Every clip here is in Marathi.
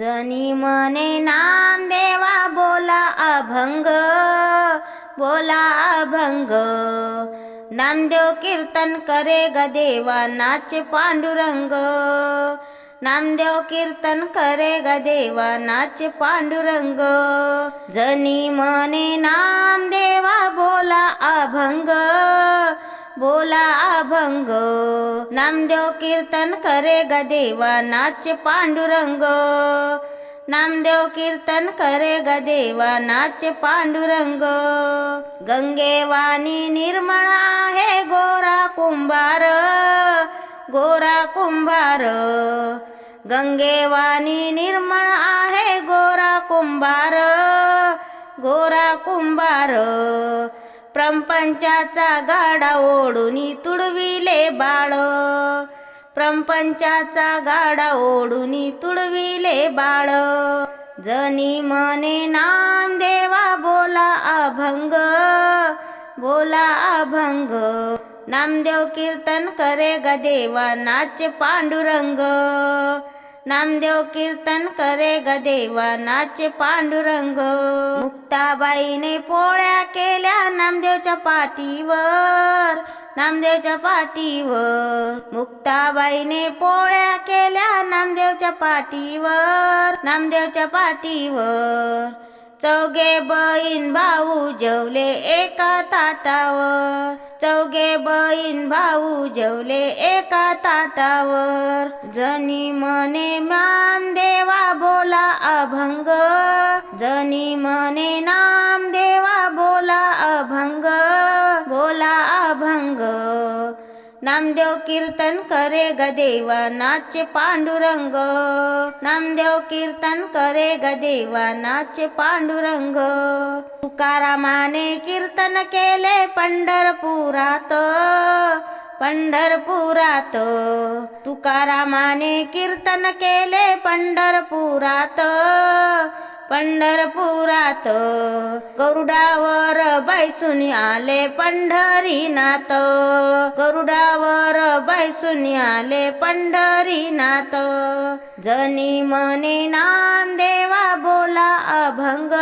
जनी मने नाम देवा बोला अभंग बोला अभंग. नामदेव कीर्तन करे ग देवा नाच पांडुरंग. नामदेव कीर्तन करे ग देवा नाच पांडुरंग. जनी मने नाम देवा बोला अभंग. बोला अभंग. नामदेव कीर्तन करे ग देवा नाच पांडुरंग. नामदेव कीर्तन करे ग देवा नाच पांडुरंग. गंगेवाणी निर्मळ आहे गोरा कुंभार गोरा कुंभार. गंगेवाणी निर्मळ आहे गोरा कुंभार गोरा कुंभार. प्रपंचाचा गाडा ओढून तुडविले बाळ. प्रपंचाचा गाडा ओढून तुडविले बाळ. जनी मने नाम देवा बोला अभंग बोला अभंग. नामदेव कीर्तन करे ग देवा नाच पांडुरंग. नामदेव कीर्तन करे ग देवा पांडुरंग. मुक्ताबाईने पोळ्या केल्या नामदेवच्या पाठीवर नामदेवच्या पाठीवर. मुक्ताबाईने पोळ्या केल्या नामदेवच्या पाठीवर नामदेवच्या पाठीवर. चौघे बहीण भाऊ जेवले एका ताटावर. चौघे बहीण भाऊ जेवले एका ताटावर. जनी मने नाम देवा बोला अभंग. जनी मने नाम देवा बोला अभंग. बोला अभंग. नामदेव कीर्तन करे ग देवा नाच पांडुरंग. नामदेव कीर्तन करे ग देवा नाच पांडुरंग. तुकारामाने कीर्तन केले पंढरपुरात पंढरपुरात. तुकारामाने कीर्तन केले पंढरपुरात पंढरपुरात. गरुडावर बैसून आले पंढरीनाथ गरुडावर बैसून आले पंढरीनाथ. जनी मने नाम देवा बोला अभंग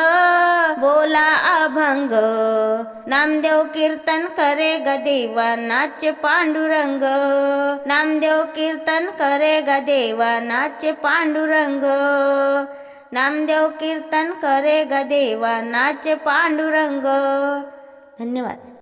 अंग नामदेव कीर्तन करे ग देवा नाच पांडुरंग. नामदेव कीर्तन करे ग देवा नाच पांडुरंग. नामदेव कीर्तन करे ग देवा नाच पांडुरंग. धन्यवाद.